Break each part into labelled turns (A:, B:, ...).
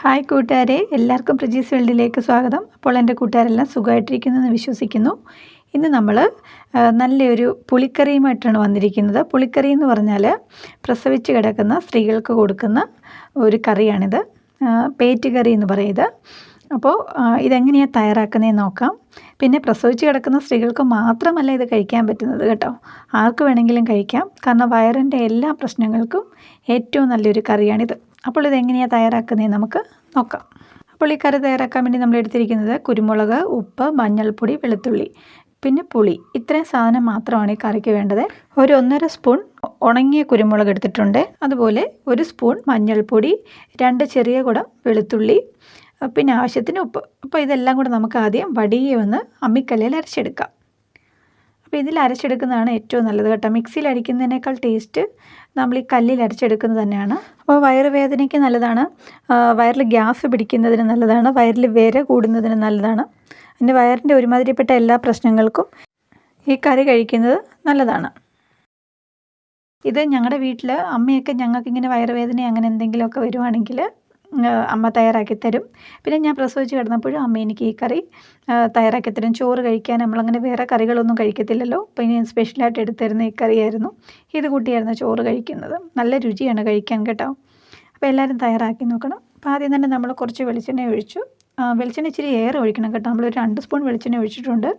A: Hi കൂട്ടുകാരെ എല്ലാവർക്കും പ്രജീസ് വേൾഡിലേക്ക് സ്വാഗതം. അപ്പോൾ എന്റെ കൂട്ടുകാരെല്ലാം സുഖമായിട്ടിരിക്കുന്നെന്ന് വിശ്വസിക്കുന്നു. ഇന്ന് നമ്മൾ നല്ലൊരു പുളിക്കറിയുമായിട്ടാണ് വന്നിരിക്കുന്നത്. പുളിക്കറി എന്ന് പറഞ്ഞാൽ പ്രസവിച്ച് കിടക്കുന്ന സ്ത്രീകൾക്ക് കൊടുക്കുന്ന ഒരു കറിയാണിത്. പേറ്റ് കറി എന്ന് പറയുന്നത് അപ്പോൾ ഇതെങ്ങനെയാണ് തയ്യാറാക്കുന്നതെന്ന് നോക്കാം. പിന്നെ പ്രസവിച്ച് കിടക്കുന്ന സ്ത്രീകൾക്ക് മാത്രമല്ല ഇത് കഴിക്കാൻ പറ്റുന്നത് കേട്ടോ. ആർക്ക് വേണമെങ്കിലും കഴിക്കാം. കാരണം വയറിന്റെ എല്ലാ പ്രശ്നങ്ങൾക്കും ഏറ്റവും നല്ലൊരു കറിയാണിത്. അപ്പോൾ ഇതെങ്ങനെയാണ് തയ്യാറാക്കുന്നത് നമുക്ക് നോക്കാം. അപ്പോൾ ഈ കറി തയ്യാറാക്കാൻ വേണ്ടി നമ്മൾ എടുത്തിരിക്കുന്നത് കുരുമുളക് ഉപ്പ് മഞ്ഞൾപ്പൊടി വെളുത്തുള്ളി പിന്നെ പുളി. ഇത്രയും സാധനം മാത്രമാണ് ഈ കറിക്ക് വേണ്ടത്. ഒരു ഒന്നര സ്പൂൺ ഉണങ്ങിയ കുരുമുളക് എടുത്തിട്ടുണ്ട്. അതുപോലെ ഒരു സ്പൂൺ മഞ്ഞൾപ്പൊടി രണ്ട് ചെറിയ കുടം വെളുത്തുള്ളി പിന്നെ ആവശ്യത്തിന് ഉപ്പ്. അപ്പോൾ ഇതെല്ലാം കൂടെ നമുക്ക് ആദ്യം വടിയെ ഒന്ന് അമ്മിക്കല്ലിൽ അരച്ചെടുക്കാം. അപ്പോൾ ഇതിൽ അരച്ചെടുക്കുന്നതാണ് ഏറ്റവും നല്ലത് കേട്ടോ. മിക്സിയിൽ അടിക്കുന്നതിനേക്കാൾ ടേസ്റ്റ് നമ്മൾ ഈ കല്ലിൽ അരച്ചെടുക്കുന്നത് തന്നെയാണ്. അപ്പോൾ വയറുവേദനയ്ക്ക് നല്ലതാണ്. വയറിൽ ഗ്യാസ് പിടിക്കുന്നതിന് നല്ലതാണ്. വയറിൽ വിര കൂടുന്നതിന് നല്ലതാണ്. പിന്നെ വയറിന്റെ ഒരുമാതിരിപ്പെട്ട എല്ലാ പ്രശ്നങ്ങൾക്കും ഈ കറി കഴിക്കുന്നത് നല്ലതാണ്. ഇത് ഞങ്ങളുടെ വീട്ടിൽ അമ്മയൊക്കെ ഞങ്ങൾക്ക് ഇങ്ങനെ വയറുവേദന അങ്ങനെ എന്തെങ്കിലുമൊക്കെ വരുവാണെങ്കിൽ അമ്മ തയ്യാറാക്കി തരും. പിന്നെ ഞാൻ പ്രസവിച്ച് കിടന്നപ്പോഴും അമ്മ എനിക്ക് ഈ കറി തയ്യാറാക്കി തരും. ചോറ് കഴിക്കാൻ നമ്മളങ്ങനെ വേറെ കറികളൊന്നും കഴിക്കത്തില്ലല്ലോ. അപ്പോൾ ഇനി സ്പെഷ്യലായിട്ട് എടുത്തിരുന്ന ഈ കറിയായിരുന്നു. ഇത് കൂട്ടിയായിരുന്നു ചോറ് കഴിക്കുന്നത്. നല്ല രുചിയാണ് കഴിക്കാൻ കേട്ടോ. അപ്പോൾ എല്ലാവരും തയ്യാറാക്കി നോക്കണം. അപ്പോൾ ആദ്യം തന്നെ നമ്മൾ കുറച്ച് വെളിച്ചെണ്ണ ഒഴിച്ചു. വെളിച്ചെണ്ണ ഇച്ചിരി ഏറെ ഒഴിക്കണം കേട്ടോ. നമ്മളൊരു രണ്ട് സ്പൂൺ വെളിച്ചെണ്ണ ഒഴിച്ചിട്ടുണ്ട്.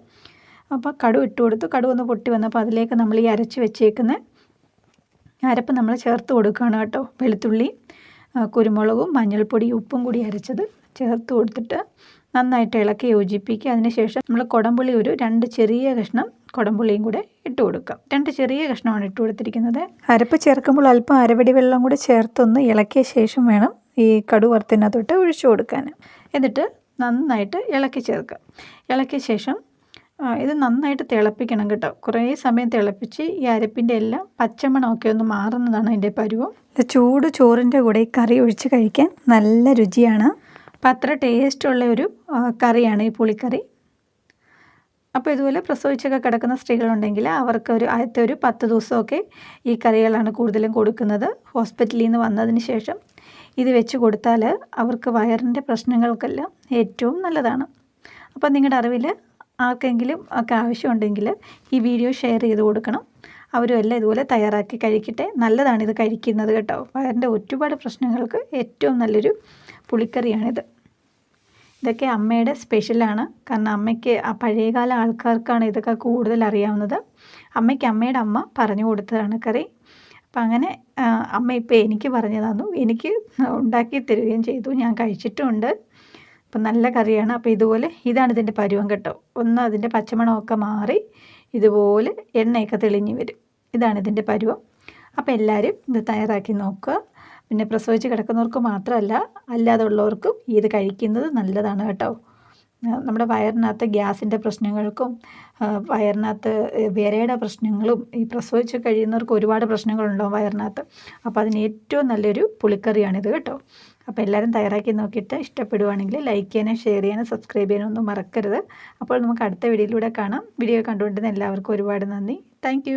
A: അപ്പോൾ കടു ഇട്ട് കൊടുത്തു. കടു ഒന്ന് പൊട്ടി വന്നപ്പോൾ അതിലേക്ക് നമ്മൾ ഈ അരച്ച് വെച്ചേക്കുന്ന അരപ്പ് നമ്മൾ ചേർത്ത് കൊടുക്കുകയാണ് കേട്ടോ. വെളുത്തുള്ളി കുരുമുളകും മഞ്ഞൾപ്പൊടി ഉപ്പും കൂടി അരച്ചത് ചേർത്ത് കൊടുത്തിട്ട് നന്നായിട്ട് ഇളക്കി യോജിപ്പിക്കുക. അതിനുശേഷം നമ്മൾ കുടംപുളി ഒരു രണ്ട് ചെറിയ കഷ്ണം കുടംപുളിയും കൂടെ ഇട്ട് കൊടുക്കാം. രണ്ട് ചെറിയ കഷ്ണമാണ് ഇട്ട് കൊടുത്തിരിക്കുന്നത്. അരപ്പ് ചേർക്കുമ്പോൾ അല്പം അരവടി വെള്ളം കൂടെ ചേർത്തൊന്ന് ഇളക്കിയ ശേഷം വേണം ഈ കടു വറുത്തിനകത്തോട്ട് ഒഴിച്ചു കൊടുക്കാൻ. എന്നിട്ട് നന്നായിട്ട് ഇളക്കി ചേർക്കുക. ഇളക്കിയ ശേഷം ഇത് നന്നായിട്ട് തിളപ്പിക്കണം കേട്ടോ. കുറേ സമയം തിളപ്പിച്ച് ഈ അരപ്പിന്റെ എല്ലാം പച്ചമണമൊക്കെ ഒന്ന് മാറുന്നതാണ് അതിന്റെ പരുവം. ചൂട് ചോറിന്റെ കൂടെ കറി ഒഴിച്ച് കഴിക്കാൻ നല്ല രുചിയാണ്. അപ്പം അത്ര ടേസ്റ്റുള്ള ഒരു കറിയാണ് ഈ പുളിക്കറി. അപ്പോൾ ഇതുപോലെ പ്രസവിച്ചൊക്കെ കിടക്കുന്ന സ്ത്രീകളുണ്ടെങ്കിൽ അവർക്ക് ഒരു ആദ്യത്തെ ഒരു പത്ത് ദിവസമൊക്കെ ഈ കറികളാണ് കൂടുതലും കൊടുക്കുന്നത്. ഹോസ്പിറ്റലിൽ നിന്ന് വന്നതിന് ശേഷം ഇത് വെച്ച് കൊടുത്താൽ അവർക്ക് വയറിന്റെ പ്രശ്നങ്ങൾക്കെല്ലാം ഏറ്റവും നല്ലതാണ്. അപ്പോൾ നിങ്ങളുടെ അറിവിൽ ആർക്കെങ്കിലും ഒക്കെ ആവശ്യമുണ്ടെങ്കിൽ ഈ വീഡിയോ ഷെയർ ചെയ്ത് കൊടുക്കണം. അവരും എല്ലാം ഇതുപോലെ തയ്യാറാക്കി കഴിക്കട്ടെ. നല്ലതാണ് ഇത് കഴിക്കുന്നത് കേട്ടോ. വയറിന്റെ ഒരുപാട് പ്രശ്നങ്ങൾക്ക് ഏറ്റവും നല്ലൊരു പുളിക്കറിയാണിത്. ഇതൊക്കെ അമ്മയുടെ സ്പെഷ്യലാണ് കാരണം അമ്മയ്ക്ക് ആ പഴയകാല ആൾക്കാർക്കാണ് ഇതൊക്കെ കൂടുതൽ അറിയാവുന്നത്. അമ്മയ്ക്ക് അമ്മയുടെ അമ്മ പറഞ്ഞു കൊടുത്തതാണ് കറി. അപ്പം അങ്ങനെ അമ്മ ഇപ്പോൾ എനിക്ക് പറഞ്ഞു തന്നു. എനിക്ക് ഉണ്ടാക്കി തരികയും ചെയ്തു. ഞാൻ കഴിച്ചിട്ടുമുണ്ട് അപ്പം നല്ല കറിയാണ്. അപ്പോൾ ഇതുപോലെ ഇതാണ് ഇതിന്റെ പരുവം കേട്ടോ. ഒന്ന് അതിന്റെ പച്ചമണമൊക്കെ മാറി ഇതുപോലെ എണ്ണയൊക്കെ തെളിഞ്ഞ് വരും. ഇതാണ് ഇതിന്റെ പരുവം. അപ്പോൾ എല്ലാവരും ഇത് തയ്യാറാക്കി നോക്കുക. പിന്നെ പ്രസവിച്ച് കിടക്കുന്നവർക്ക് മാത്രമല്ല അല്ലാതെ ഉള്ളവർക്കും ഇത് കഴിക്കുന്നത് നല്ലതാണ് കേട്ടോ. നമ്മുടെ വയറിനകത്ത് ഗ്യാസിന്റെ പ്രശ്നങ്ങൾക്കും വയറിനകത്ത് വിരയുടെ പ്രശ്നങ്ങളും ഈ പ്രസവിച്ച് കഴിയുന്നവർക്ക് ഒരുപാട് പ്രശ്നങ്ങളുണ്ടാവും വയറിനകത്ത്? അപ്പോൾ അതിന് ഏറ്റവും നല്ലൊരു പുളിക്കറിയാണിത് കേട്ടോ. അപ്പോൾ എല്ലാവരും തയ്യാറാക്കി നോക്കിയിട്ട് ഇഷ്ടപ്പെടുവാണെങ്കിൽ ലൈക്ക് ചെയ്യാനും ഷെയർ ചെയ്യാനും സബ്സ്ക്രൈബ് ചെയ്യാനും ഒന്നും മറക്കരുത്. അപ്പോൾ നമുക്ക് അടുത്ത വീഡിയോയിലൂടെ കാണാം. വീഡിയോ കണ്ടുകൊണ്ടിരുന്ന എല്ലാവർക്കും ഒരുപാട് നന്ദി. താങ്ക്